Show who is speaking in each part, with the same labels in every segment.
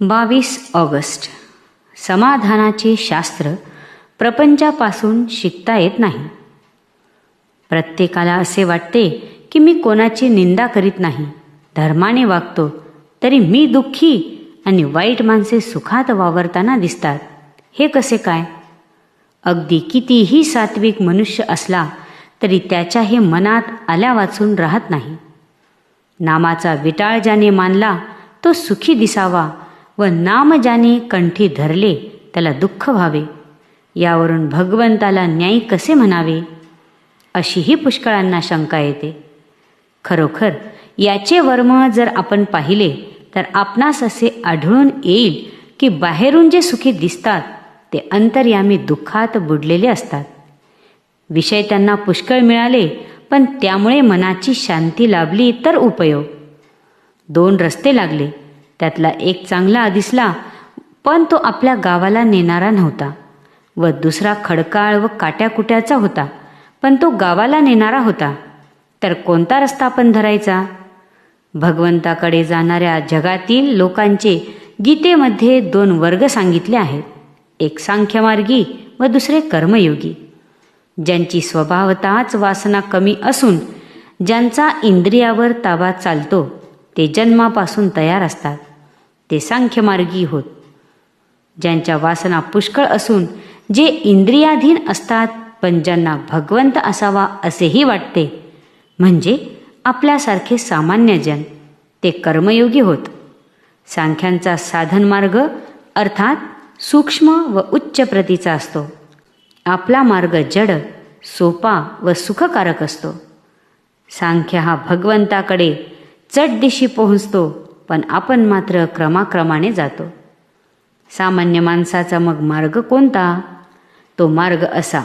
Speaker 1: बावीस ऑगस्ट. समाधानाचे शास्त्र प्रपंचापासून शिकता येत नाही. प्रत्येकाला असे वाटते की मी कोणाची निंदा करीत नाही धर्माने वागतो तरी मी दुःखी आणि वाईट माणसे सुखात वावरताना दिसतात. हे कसे काय? अगदी कितीही सात्विक मनुष्य असला तरी त्याच्या हे मनात आल्या वाचून राहत नाही. नामाचा विटाळ ज्याने मानला तो सुखी दिसावा व नाम ज्याने कंठी धरले त्याला दुःख व्हावे. यावरून भगवंताला न्यायी कसे म्हणावे? अशीही पुष्कळांना शंका येते. खरोखर याचे वर्म जर आपण पाहिले तर आपणास असे आढळून येईल की बाहेरून जे सुखी दिसतात ते अंतर्यामी दुःखात बुडलेले असतात. विषय त्यांना पुष्कळ मिळाले पण त्यामुळे मनाची शांती लाभली तर उपयोग. दोन रस्ते लागले. त्यातला एक चांगला दिसला पण तो आपल्या गावाला नेणारा नव्हता. व दुसरा खडकाळ व काट्याकुट्याचा होता पण तो गावाला नेणारा होता. तर कोणता रस्ता आपण धरायचा? भगवंताकडे जाणाऱ्या जगातील लोकांचे गीतेमध्ये दोन वर्ग सांगितले आहेत. एक सांख्यमार्गी व दुसरे कर्मयोगी. ज्यांची स्वभावताच वासना कमी असून ज्यांचा इंद्रियावर ताबा चालतो ते जन्मापासून तयार असतात. ते सांख्यमार्गी होत. ज्यांच्या वासना पुष्कळ असून जे इंद्रियाधीन असतात पण ज्यांना भगवंत असावा असेही वाटते म्हणजे आपल्यासारखे सामान्यजन ते कर्मयोगी होत. सांख्यांचा साधन मार्ग अर्थात सूक्ष्म व उच्च प्रतीचा असतो. आपला मार्ग जड सोपा व सुखकारक असतो. सांख्य हा भगवंताकडे चट दिशी पोहोचतो पण आपण मात्र क्रमाक्रमाने जातो. सामान्य माणसाचा मग मार्ग कोणता? तो मार्ग असा.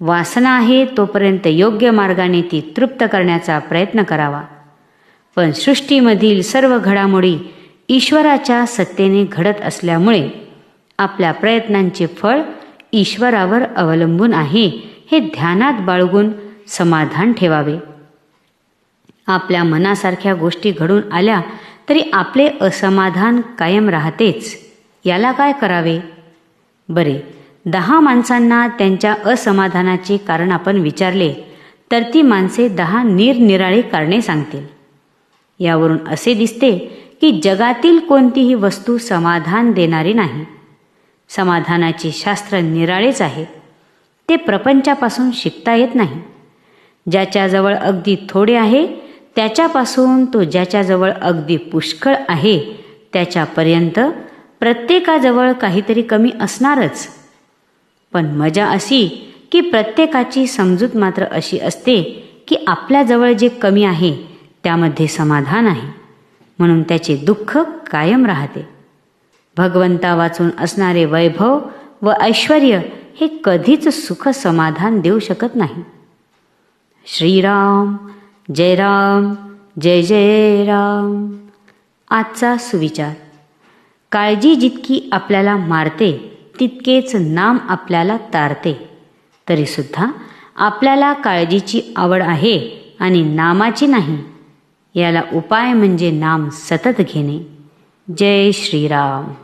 Speaker 1: वासना आहे तोपर्यंत योग्य मार्गाने ती तृप्त करण्याचा प्रयत्न करावा. पण सृष्टीमधील सर्व घडामोडी ईश्वराच्या सत्तेने घडत असल्यामुळे आपल्या प्रयत्नांचे फळ ईश्वरावर अवलंबून आहे हे ध्यानात बाळगून समाधान ठेवावे. आपल्या मनासारख्या गोष्टी घडून आल्या तरी आपले असमाधान कायम राहतेच. याला काय करावे? बरे दहा माणसांना त्यांच्या असमाधानाचे कारण आपण विचारले तर ती माणसे दहा निरनिराळी कारणे सांगतील. यावरून असे दिसते की जगातील कोणतीही वस्तू समाधान देणारी नाही. समाधानाचे शास्त्र निराळेच आहे. ते प्रपंचापासून शिकता येत नाही. ज्याच्याजवळ अगदी थोडे आहे त्याच्यापासून तो ज्याच्याजवळ अगदी पुष्कळ आहे त्याच्यापर्यंत प्रत्येकाजवळ काहीतरी कमी असणारच. पण मजा अशी की प्रत्येकाची समजूत मात्र अशी असते की आपल्याजवळ जे कमी आहे त्यामध्ये समाधान आहे. म्हणून त्याचे दुःख कायम राहते. भगवंता वाचून असणारे वैभव व ऐश्वर हे कधीच सुख समाधान देऊ शकत नाही. श्रीराम जय राम जय जय राम आजचा सुविचार. काळजी जितकी आपल्याला मारते तितकेच नाम आपल्याला तारते. तरीसुद्धा आपल्याला काळजीची आवड आहे आणि नामाची नाही. याला उपाय म्हणजे नाम सतत घेणे. जय श्रीराम.